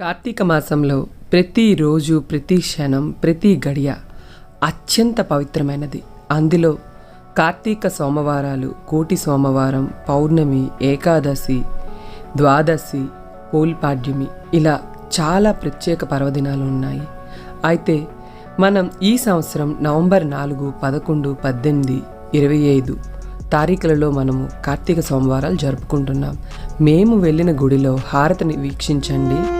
కార్తీక మాసంలో ప్రతిరోజు ప్రతి క్షణం ప్రతి గడియ అత్యంత పవిత్రమైనది. అందులో కార్తీక సోమవారాలు కోటి సోమవారం పౌర్ణమి ఏకాదశి ద్వాదశి పోల్పాడ్యమి ఇలా చాలా ప్రత్యేక పర్వదినాలు ఉన్నాయి. అయితే మనం ఈ సంవత్సరం నవంబర్ నాలుగు పదకొండు పద్దెనిమిది ఇరవై ఐదు తారీఖులలో మనము కార్తీక సోమవారాలు జరుపుకుంటున్నాం. మేము వెళ్ళిన గుడిలో హారతిని వీక్షించండి.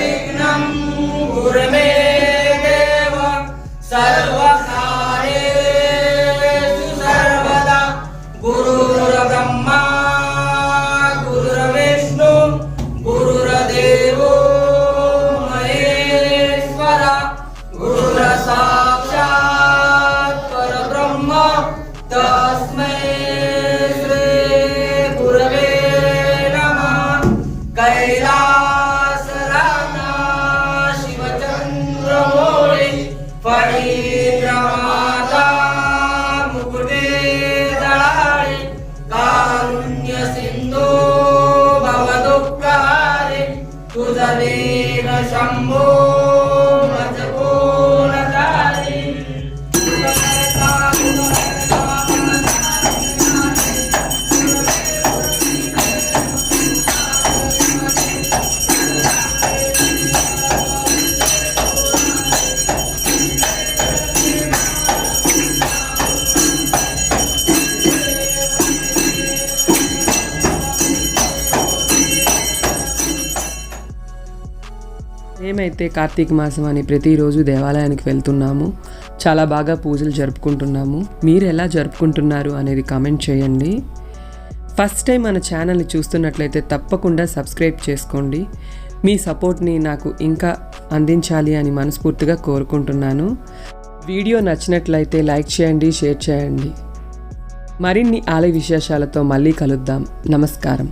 निर्विघ्नं गुरमे देव सर्वकार्येषु सर्वदा गुरुर्ब्रह्मा गुरुर्विष्णु गुरुर्देवो महेश्वर गुरुरसाक्षात् परब्रह्म तस्मै श्री कैलासराना మేమైతే కార్తీక మాసం అని ప్రతిరోజు దేవాలయానికి వెళ్తున్నాము. చాలా బాగా పూజలు జరుపుకుంటున్నాము. మీరు ఎలా జరుపుకుంటున్నారు అనేది కామెంట్ చేయండి. ఫస్ట్ టైం మన ఛానల్ని చూస్తున్నట్లయితే తప్పకుండా సబ్స్క్రైబ్ చేసుకోండి. మీ సపోర్ట్ని నాకు ఇంకా అందించాలి అని మనస్ఫూర్తిగా కోరుకుంటున్నాను. వీడియో నచ్చినట్లయితే లైక్ చేయండి షేర్ చేయండి. మరిన్ని ఆలయ విశేషాలతో మళ్ళీ కలుద్దాం. నమస్కారం.